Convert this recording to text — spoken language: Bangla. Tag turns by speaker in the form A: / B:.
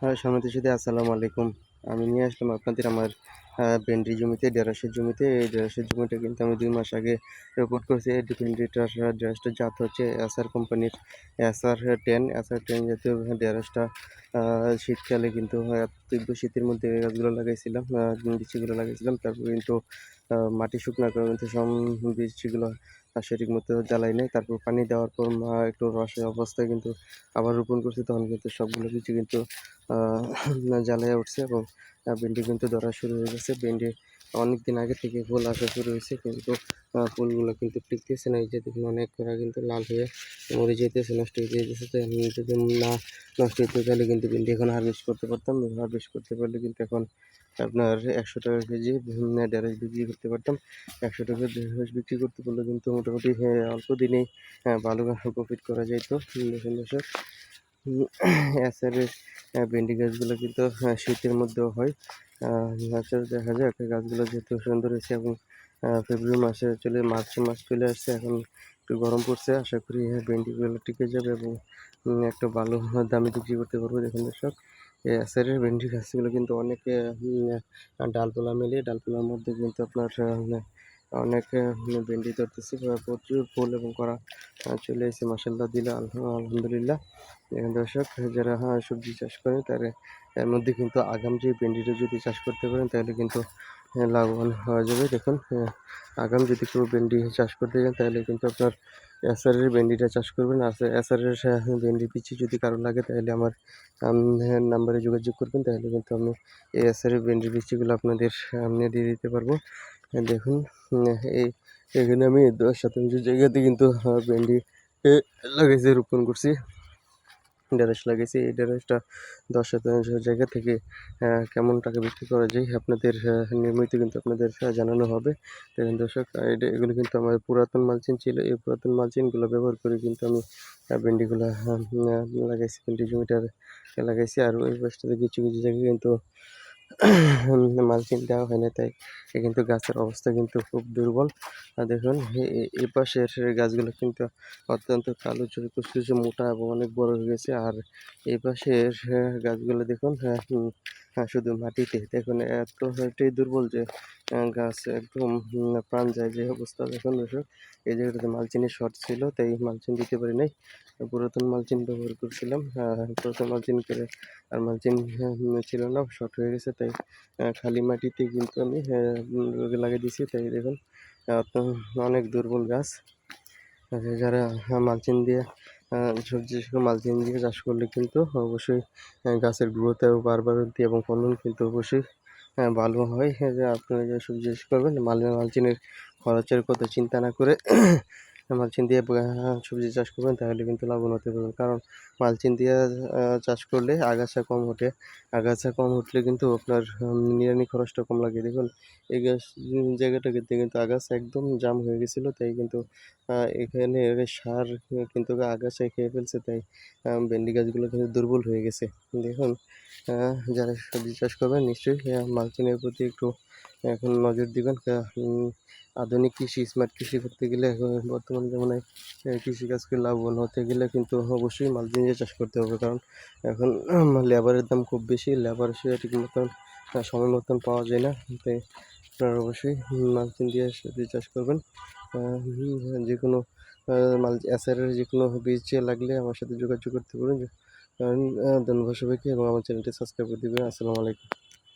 A: হ্যাঁ সমিত সাথে আসসালামু আলাইকুম। আমি নিয়ে আসলাম আপনাদের আমার ভেন্ডি জমিতে ঢেঁড়সের জমিতে। এই ঢেঁড়সের জমিটা কিন্তু আমি দুই মাস আগে রিপোর্ট করেছি। এই ভেন্ডিটার ঢেঁড়সটার জাত হচ্ছে এসআর কোম্পানির এসআর টেন এসআর টেন জাতীয় আহ, শীতকালে কিন্তু তীব্র শীতের মধ্যে গাছগুলো লাগাইছিলাম আহ, বীজগুলো লাগাইছিলাম। তারপর কিন্তু মাটি শুকনা কিন্তু সব বীজগুলো সঠিক মতো জ্বালাই নেই তারপর পানি দেওয়ার পর একটু রসের অবস্থায় কিন্তু আবার রোপণ করছে। তখন কিন্তু সবগুলো কিছু কিন্তু জ্বালাইয়া উঠছে এবং ভেন্ডি কিন্তু ধরা শুরু হয়ে গেছে। ভেন্ডি অনেক দিন আগে থেকে ফুল আসা শুরু হয়েছে কিন্তু ফুলগুলো কিন্তু টিকতেছে না। এই যে দেখুন অনেক করা কিন্তু লাল হয়ে মরে যেতেছে নষ্ট হয়ে যেতেছে তো যদি না নষ্ট হতে তাহলে কিন্তু ভেন্ডি এখন হারভেস্ট করতে পারতাম। হারভেস্ট করতে পারলে কিন্তু এখন আপনার একশো টাকা কেজি ঢেঁড়স বিক্রি করতে পারতাম। একশো টাকা ঢেঁড়স বিক্রি করতে পারলে কিন্তু মোটামুটি অল্প দিনেই আহ, ভালো প্রফিট করা যেত দেখুন এসারের ভেন্ডি গাছগুলো কিন্তু শীতের মধ্যেও হয়। আহ, দেখা যায় একটা গাছগুলো যেহেতু সুন্দর হয়েছে এবং ফেব্রুয়ারি মাসে চলে মার্চ মাস চলে আসছে এখন একটু গরম পড়ছে। আশা করি হ্যাঁ ভেন্ডিগুলো টিকে যাবে এবং একটা ভালো দামে বিক্রি করতে পারব। দেখুন দর্শক এই এসারের ভেন্ডি গাছগুলো কিন্তু অনেক ডালপালা মেলে। ডালপালার মধ্যে কিন্তু আপনার অনেক ভেন্ডি ধরতেছে প্রচুর ফুল এবং করা চলে এসেছে মাসাল্লাহ দিলে আলহামদুলিল্লাহ। দর্শক, যারা হ্যাঁ সবজি চাষ করেন তারা এর মধ্যে কিন্তু আগাম যে ভেন্ডিটা যদি চাষ করতে পারেন, তাহলে কিন্তু লাভবান হওয়া যাবে। দেখুন আগাম যদি কেউ ভেন্ডি চাষ করতে চান, তাহলে কিন্তু আপনার এসারের ভেন্ডিটা চাষ করবেন। আর এসারের ভেন্ডি পিছিয়ে যদি কারও লাগে, তাহলে আমার নাম্বারে যোগাযোগ করবেন। তাহলে কিন্তু আমি এই এসারের ভেন্ডির বিচিগুলো আপনাদের সামনে দিয়ে দিতে পারব। দেখুন এই এখানে আমি দশ শতাংশ জায়গাতে কিন্তু ভেন্ডি লাগাইছি রোপণ করছি। ঢেঁড়স লাগিয়েছি, এই ঢেঁড়সটা দশ শতাংশ জায়গা থেকে কেমন টাকা বিক্রি করা যায় আপনাদের নিয়মিত কিন্তু আপনাদের জানানো হবে। দেখুন দর্শক এগুলো কিন্তু আমার পুরাতন মালচিন ছিল। এই পুরাতন মালচিনগুলো ব্যবহার করে কিন্তু আমি ভেন্ডিগুলো লাগাইছি, ভেন্ডি জমিটার লাগাইছি। আর ওই পাশটাতে কিছু কিছু জায়গায় কিন্তু মালচিন দেওয়া হয় না তাই কিন্তু গাছের অবস্থা কিন্তু খুব দুর্বল। দেখুন এ- এ- এই পাশের গাছগুলো কিন্তু অত্যন্ত কালো চুরি কুচকুচে মোটা এবং অনেক বড় হয়ে গেছে। আর এই পাশের গাছগুলো দেখুন হ্যাঁ, হ্যাঁ, শুধু মাটিতে। দেখুন এত এটাই দুর্বল যে গাছ একদম প্রাণ যায় যে অবস্থা। দেখুন দর্শক এই জায়গাটাতে মালচিনের শর্ট ছিল তাই মালচিন দিতে পারি নাই। পুরাতন মালচিন ব্যবহার করছিলাম পুরাতন মালচিন করে আর মালচিন ছিল না শর্ট হয়ে গেছে তাই খালি মাটিতে কিন্তু আমি উম, লাগিয়ে দিয়েছি। তাই দেখুন অনেক দুর্বল গাছ। যারা মালচিন দিয়ে সবজি মালচিং দিয়ে চাষ করলে কিন্তু অবশ্যই গাছের গ্রোথ বারবার হতে এবং ফলন কিন্তু অবশ্যই ভালো হয়। হ্যাঁ, যে আপনারা যে সবজি চাষ করবেন মাল মালচিনের খরচের কথা চিন্তা না করে মালচিং দিয়ে সবজি চাষ করবেন তাহলে কিন্তু লাভবান হতে পারবেন। কারণ মালচিং দিয়ে চাষ করলে আগাছা কম ওঠে। আগাছা কম উঠলে কিন্তু আপনার নিড়ানি খরচটা কম লাগে। দেখুন এই গাছ উম, জায়গাটাতে কিন্তু আগাছা একদম জাম হয়ে গেছিল তাই কিন্তু এখানে সার কিন্তু আগাছায় খেয়ে ফেলছে তাই ভেন্ডি গাছগুলো কিন্তু দুর্বল হয়ে গেছে। দেখুন যারা সবজি চাষ করবেন নিশ্চয়ই আহ, মালচিংয়ের প্রতি একটু এখন নজর দিবেন আধুনিক কৃষি স্মার্ট কৃষি করতে গেলে বর্তমান যেমন কৃষিকাজকে লাভবান হতে গেলে কিন্তু অবশ্যই মালচিং দিয়ে চাষ করতে হবে, কারণ, এখন লেবারের দাম খুব বেশি লেবার সে ঠিক মতন সময় মতন পাওয়া যায় না, তাই আপনারা অবশ্যই মালচিং দিয়ে চাষ করবেন। যে কোনো মাল, এসআরের যে কোনো বীজ লাগলে আমার সাথে যোগাযোগ করতে পারেন কারণ ধন্যবাদ সবাইকে এবং আমার চ্যানেলটি সাবস্ক্রাইব করে দেবেন, আসসালামু আলাইকুম।